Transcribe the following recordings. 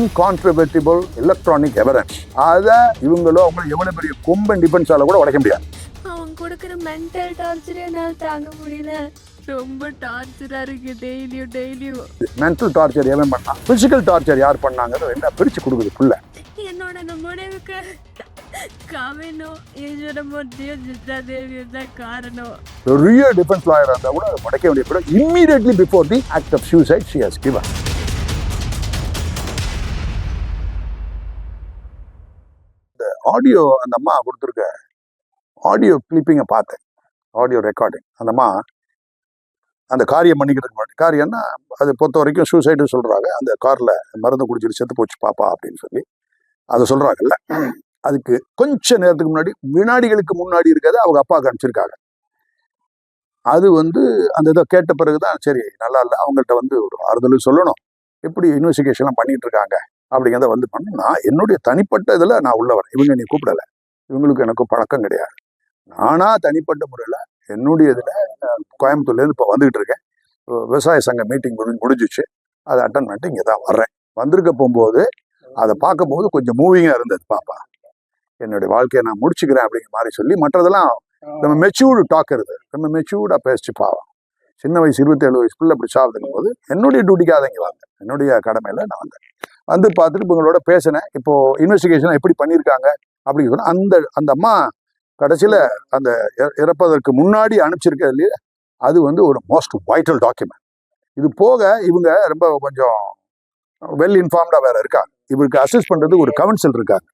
இன்கான்ட்ரவர்டிபிள் electronic evidence அதை இவங்களோ அவங்க எவ்வளவு பெரிய கொம்பன் டிஃபென்ஸால கூட உடைக்க முடியாது. அவன் கொடுக்குற மென்டல் டார்ச்சரே என்னால் தாங்க முடியல. ரொம்ப டார்ச்சரா இருக்கு டெய்லியும் டெய்லியும் மென்டல் டார்ச்சர் எவன் பண்ணா பிசிக்கல் டார்ச்சர் யார் பண்ணாங்கிறது ரெண்டா பிரிச்சு கொடுக்குது புள்ள. என்னோட இந்த முடிவுக்கு கவினும் ஈஸ்வரமூர்த்தியும் சித்ரா தேவியும் தான் காரணம். பெரிய டிஃபென்ஸ் லாயர் இருந்தால் கூட உடைக்க வேண்டிய immediately before the act of suicide she has given audio அந்த அம்மா கொடுத்துருக்க. ஆடியோ கிளிப்பிங்கை பார்த்தேன். ஆடியோ ரெக்கார்டிங் அந்த அம்மா அந்த காரியம் பண்ணிக்கிறதுக்கு முன்னாடி காரியம்னா அது பொறுத்த வரைக்கும் சூசைடு சொல்கிறாங்க அந்த காரில் மருந்து குடிச்சிட்டு செத்து போச்சு பாப்பா அப்படின்னு சொல்லி அதை சொல்கிறாங்கல்ல அதுக்கு கொஞ்ச நேரத்துக்கு முன்னாடி வினாடிகளுக்கு முன்னாடி இருக்கிறத அவங்க அப்பாவுக்கு அனுப்பிச்சிருக்காங்க அது வந்து அந்த இதை கேட்ட பிறகு தான் சரி நல்லா இல்லை அவங்கள்ட்ட வந்து ஒரு ஆறுதலும் சொல்லணும். எப்படி இன்வெஸ்டிகேஷன்லாம் பண்ணிகிட்டு இருக்காங்க. அப்படிங்கிறத வந்து பண்ண. நான் என்னுடைய தனிப்பட்ட இதில் நான் உள்ள வரேன். இவங்க நீ கூப்பிடலை. இவங்களுக்கு எனக்கும் பழக்கம் கிடையாது. நானா தனிப்பட்ட முறையில் என்னுடைய இதில் கோயம்புத்தூர்லேருந்து இப்போ வந்துகிட்டு இருக்கேன். விவசாய சங்க மீட்டிங் முடிஞ்சு முடிஞ்சிச்சு. அதை அட்டன் பண்ணிட்டு இங்கே தான் வர்றேன். வந்திருக்க போகும்போது அதை பார்க்கும்போது கொஞ்சம் மூவிங்காக இருந்தது பாப்பா. என்னுடைய வாழ்க்கையை நான் முடிச்சுக்கிறேன் அப்படிங்கிற மாதிரி சொல்லி மற்றதெல்லாம் நம்ம மெச்சூர்டு டாக் இருக்கு நம்ம மெச்சூர்டாக பேசிச்சு பாவம். சின்ன வயசு இருபத்தேழு வயசு பிள்ளை அப்படி சாகுதுங்கும் போது என்னுடைய டியூட்டிக்காக இங்கே வந்தேன் என்னுடைய கடமையில் நான் வந்தேன். வந்து பார்த்துட்டு இப்போ உங்களோட பேசினேன். இப்போ இன்வெஸ்டிகேஷன் எப்படி பண்ணியிருக்காங்க அப்படின்னு சொன்னால் அந்த அந்த அம்மா கடைசியில் அந்த இற- இறப்பதற்கு முன்னாடி அனுப்பிச்சிருக்க இல்லையா அது வந்து ஒரு மோஸ்ட் வைட்டல் டாக்குமெண்ட் இது போக இவங்க ரொம்ப கொஞ்சம் வெல் இன்ஃபார்ம்டாக வேறு இருக்காங்க. இவருக்கு அசிஸ்ட் பண்ணுறது ஒரு கவுன்சில் இருக்காங்க.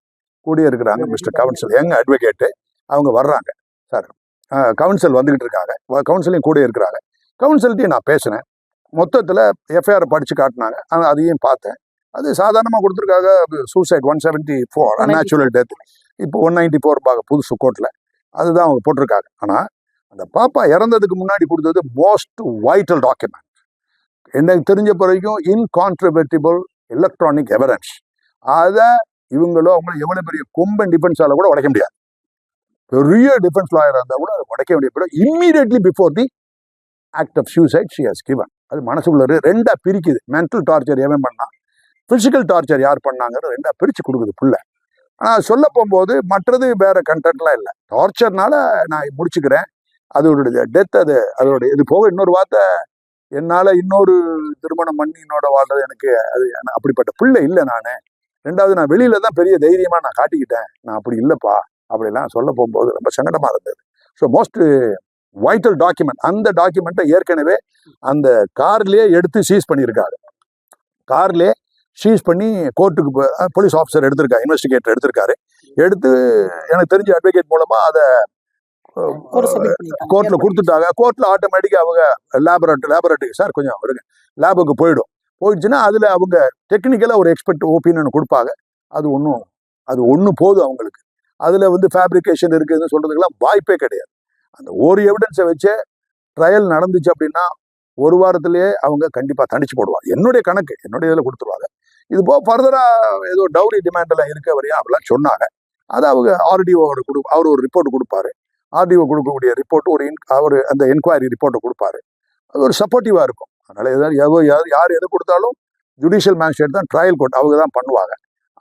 கூடிய இருக்கிறாங்க மிஸ்டர் கவுன்சில் எங்க அட்வொகேட்டு அவங்க வர்றாங்க. சார் கவுன்சில் வந்துக்கிட்டு இருக்காங்க. கவுன்சிலையும் கூட இருக்கிறாங்க. கவுன்சில்ட்டையும் நான் பேசினேன். மொத்தத்தில் எஃப்ஐஆர் படித்து காட்டினாங்க. ஆனா அதையும் பார்த்தேன். அது சாதாரணமாக கொடுத்துருக்காங்க. Suicide one seventy four unnatural death இப்போ ஒன் நைன்டி ஃபோர் பாக புதுசு கோர்ட்டில் அதுதான் அவங்க போட்டிருக்காங்க. ஆனால் அந்த பாப்பா இறந்ததுக்கு முன்னாடி கொடுத்தது மோஸ்ட் வைட்டல் டாக்குமெண்ட் எனக்கு தெரிஞ்ச வரைக்கும் இன்கான்ட்ரவர்டிபிள் எலக்ட்ரானிக் எவிடன்ஸ் அதை இவங்களோ அவங்க எவ்வளோ பெரிய கொம்பன் டிஃபென்ஸால கூட உடைக்க முடியாது. பெரிய டிஃபென்ஸ் லாயர் இருந்தால் கூட அதை உடைக்க கூட immediately before the act of suicide she has given அது மனசுக்குள்ள ரெண்டாக பிரிக்குது. மென்டல் டார்ச்சர் எவன் பண்ணான்? ஃபிசிக்கல் டார்ச்சர் யார் பண்ணாங்கிறது ரெண்டாக பிரித்து கொடுக்குது புள்ள. ஆனால் சொல்ல போகும்போது மற்றது வேறு கண்டென்ட்லாம் இல்லை. டார்ச்சர்னால நான் முடிச்சுக்கிறேன். அதோடைய டெத் அது அதோடைய இது போக இன்னொரு வார்த்தை என்னால் இன்னொரு திருமணம் பண்ணி என்னோட வாழ்றது எனக்கு அது அப்படிப்பட்ட பிள்ளை இல்லை நான். ரெண்டாவது நான் வெளியில தான் பெரிய தைரியமாக நான் காட்டிக்கிட்டேன். நான் அப்படி இல்லைப்பா. அப்படிலாம் சொல்ல போகும்போது ரொம்ப சங்கடமாக இருந்தது. ஸோ மோஸ்ட் வைட்டல் டாக்குமெண்ட் அந்த டாக்குமெண்ட்டை ஏற்கனவே அந்த கார்லயே எடுத்து சீஸ் பண்ணியிருக்காரு. கார்லயே சீஸ் பண்ணி கோர்ட்டுக்கு போலீஸ் ஆஃபீஸர் எடுத்திருக்காரு இன்வெஸ்டிகேட்டர் எடுத்திருக்காரு. எடுத்து எனக்கு தெரிஞ்ச அட்வொகேட் மூலமா அதை. கோர்ட்ல கொடுத்துட்டாங்க. கோர்ட்ல ஆட்டோமேட்டிக்கா அவங்க லேபரேட்டரி லேபரேட்டரி சார் கொஞ்சம் வருங்க லேபுக்கு போயிடும். போயிடுச்சுன்னா அதுல அவங்க டெக்னிக்கலா ஒரு எக்ஸ்பெக்ட் ஒப்பீனியன் கொடுப்பாங்க. அது ஒன்றும் அது ஒன்று போதும் அவங்களுக்கு. அதுல வந்து ஃபேப்ரிகேஷன் இருக்குதுன்னு சொல்றதுக்கெல்லாம் வாய்ப்பே கிடையாது. அந்த ஒரு எவிடன்ஸை வச்சு ட்ரையல் நடந்துச்சு அப்படின்னா ஒரு வாரத்திலேயே அவங்க கண்டிப்பாக தனிச்சு போடுவாங்க. என்னுடைய கணக்கு என்னுடைய இதில் கொடுத்துருவாங்க. இது போக ஃபர்தராக ஏதோ டவுரி டிமாண்டில் இருக்க வரையும் அப்படிலாம் சொன்னாங்க. அதை அவங்க ஆர்டிஓ கொடு அவர் ஒரு ரிப்போர்ட் கொடுப்பாரு. ஆர்டிஓ கொடுக்கக்கூடிய ரிப்போர்ட் ஒரு இன் அவர் அந்த என்கொயரி ரிப்போர்ட்டை கொடுப்பாரு. அது ஒரு சப்போர்ட்டிவாக இருக்கும். அதனால எதாவது எவ்வளோ யார் யார் எது கொடுத்தாலும் ஜுடிஷியல் மேஜிஸ்ட்ரேட் தான் ட்ரையல் கோர்ட் அவங்க தான் பண்ணுவாங்க.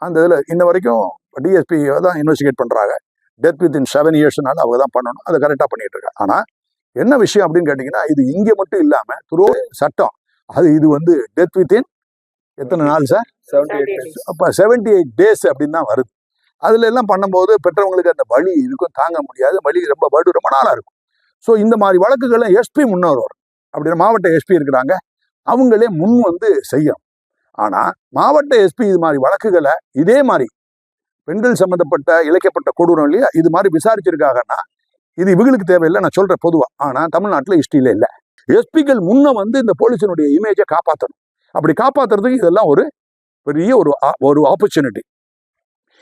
அந்த இதில் இன்ன வரைக்கும் டிஎஸ்பி தான் இன்வெஸ்டிகேட் பண்ணுறாங்க டெத் வித் இன் செவன் இயர்ஸ்னால அவங்க தான் பண்ணணும். அதை கரெக்டாக பண்ணிட்டு இருக்காங்க. ஆனா என்ன விஷயம் அப்படின்னு கேட்டிங்கன்னா இது இங்கே மட்டும் இல்லாம துரோ சட்டம் அது இது வந்து டெத் வித் இன் எத்தனை நாள் சார் அப்போ செவன்டி எயிட் டேஸ் அப்படின்னு தான் வருது. அதுல எல்லாம் பண்ணும்போது பெற்றவங்களுக்கு அந்த வலி இருக்கும் தாங்க முடியாது. வலி ரொம்ப வடு ரொம்ப நாளா இருக்கும். ஸோ இந்த மாதிரி வழக்குகளை எஸ்பி முன்னோர் வரும் அப்படின்னா மாவட்ட எஸ்பி இருக்கிறாங்க. அவங்களே முன் வந்து செய்யும் ஆனா மாவட்ட எஸ்பி இது மாதிரி வழக்குகளை இதே மாதிரி பெண்கள் சம்பந்தப்பட்ட இழைக்கப்பட்ட கொடூரம் இல்லையா? இது மாதிரி விசாரிச்சிருக்காங்கன்னா இது இவங்களுக்கு தேவையில்லை நான் சொல்கிறேன் பொதுவாக ஆனால் தமிழ்நாட்டில் ஹிஸ்ட்ரியில் இல்லை. எஸ்பிகள் முன்ன வந்து இந்த போலீஸினுடைய இமேஜை காப்பாற்றணும் அப்படி காப்பாத்துறதுக்கு இதெல்லாம் ஒரு பெரிய ஒரு ஆ- ஒரு ஆப்பர்ச்சுனிட்டி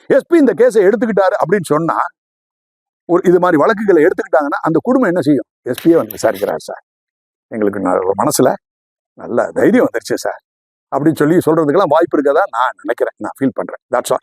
எஸ்பி இந்த கேஸை எடுத்துக்கிட்டாரு அப்படின்னு சொன்னால் ஒரு இது மாதிரி வழக்குகளை எடுத்துக்கிட்டாங்கன்னா அந்த குடும்பம் என்ன செய்யும்? எஸ்பியே வந்து விசாரிக்கிறார் சார். எங்களுக்கு மனசில் நல்ல தைரியம் வந்துருச்சு சார். அப்படின்னு சொல்லி சொல்கிறதுக்கெல்லாம் வாய்ப்பு இருக்கதா நான் நினைக்கிறேன். நான் ஃபீல் பண்ணுறேன் தட்ஸ் ஆல்